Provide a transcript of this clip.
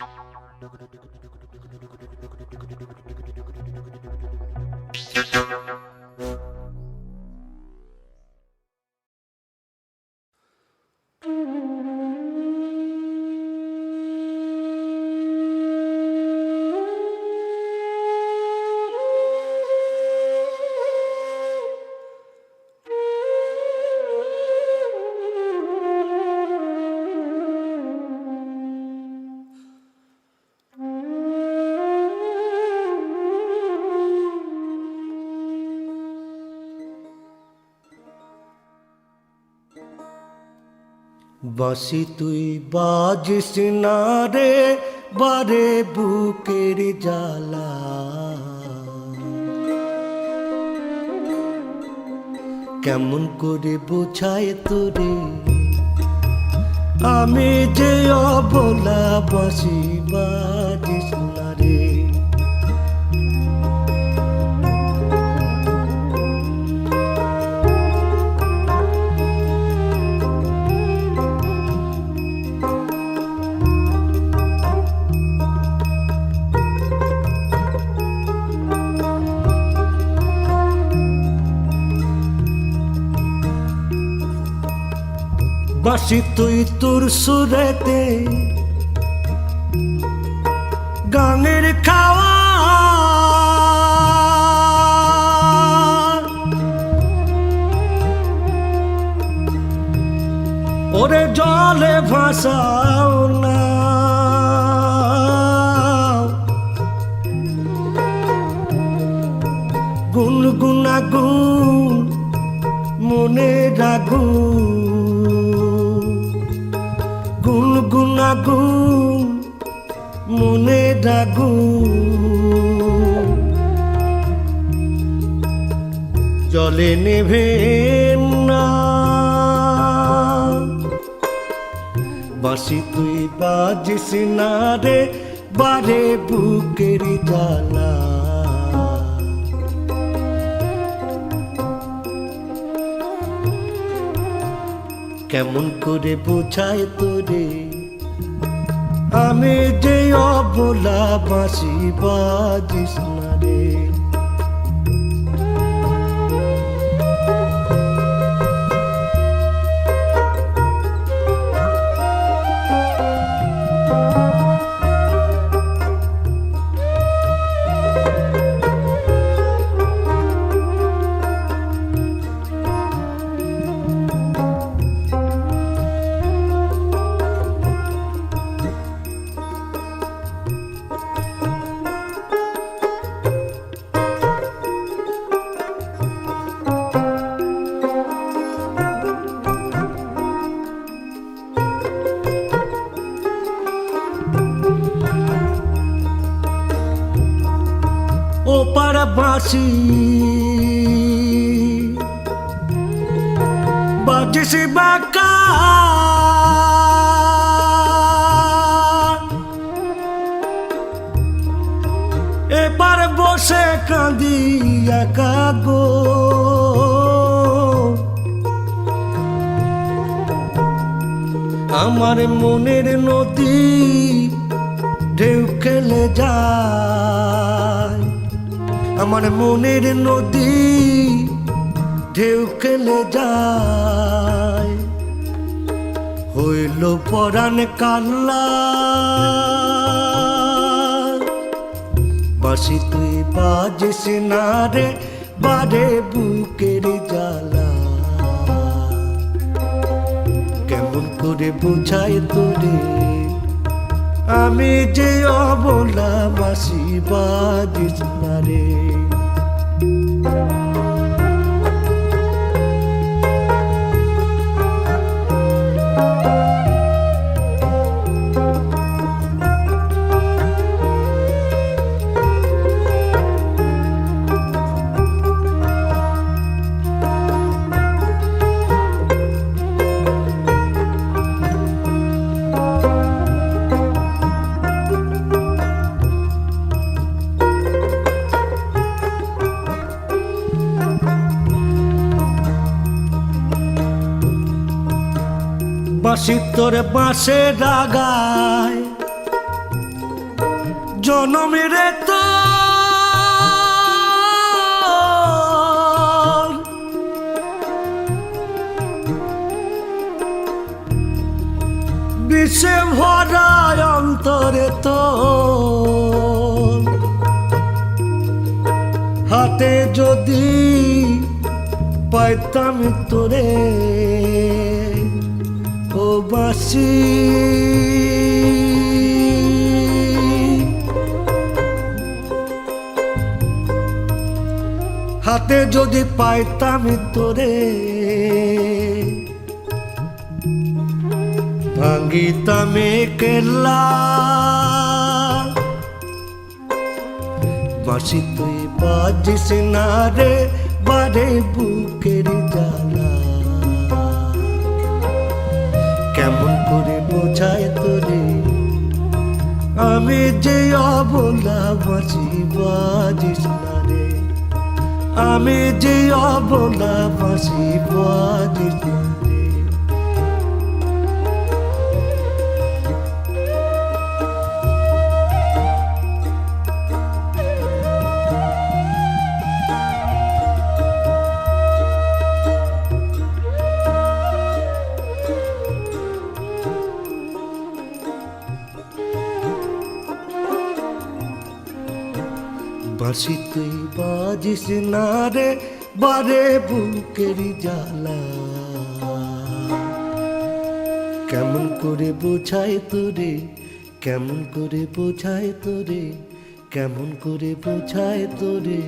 Thank you. বাসি তুই বাজিস না রে, বারে বুকের জ্বালা। কেমন করে বোঝায় তোরে? আমি যে অবলা বাসি বাজিস বাসি তুই তোর সুরেতে। গানের খাওয়া। ওরে জলে ভাসাও না। গুনগুনা গুন মনে রাগুন গুন মনে রাগুন জলে নেভে না বাসি তুই বাজিস না রে, বারে বুকের জ্বালা কেমন করে বোঝায় তোরে? আমি যে অবলা বাসি বাজিস না ও পাড়া বাঁশি বাজিস বাঁকা। এবার বসে কাঁদি একা আমার মনের নদী আমার মনের নদী ঢেউ খেলে যায়। হইল পরাণ কাল্লা বাসি তুই বাজিস না রে, বারে বুকের জ্বালা। কেমন করে বোঝায় তোরে? আমি যে অবলা বাসি বাজিস না রে। Thank you. বাঁশি তোর বাঁশে জনমের তো বিষে ভরা অন্তরে তো হাতে যদি পাইতাম তোরে। ও বাসি হাতে যদি পাইতাম তোরে ভাঙ্গিতাম কেল্লা বাসি তুই বাজিস না রে, বারে বুকের জ্বালা। আমি যে অবলা বাজি বাজিস না রে আমি যে অবলা বাজি বাজিস না বাঁশি তুই বাজিস না রে, বারে বুকের জ্বালা। কেমন করে বোঝায় তোরে, কেমন করে বোঝায় তোরে, কেমন করে বোঝায় তোরে?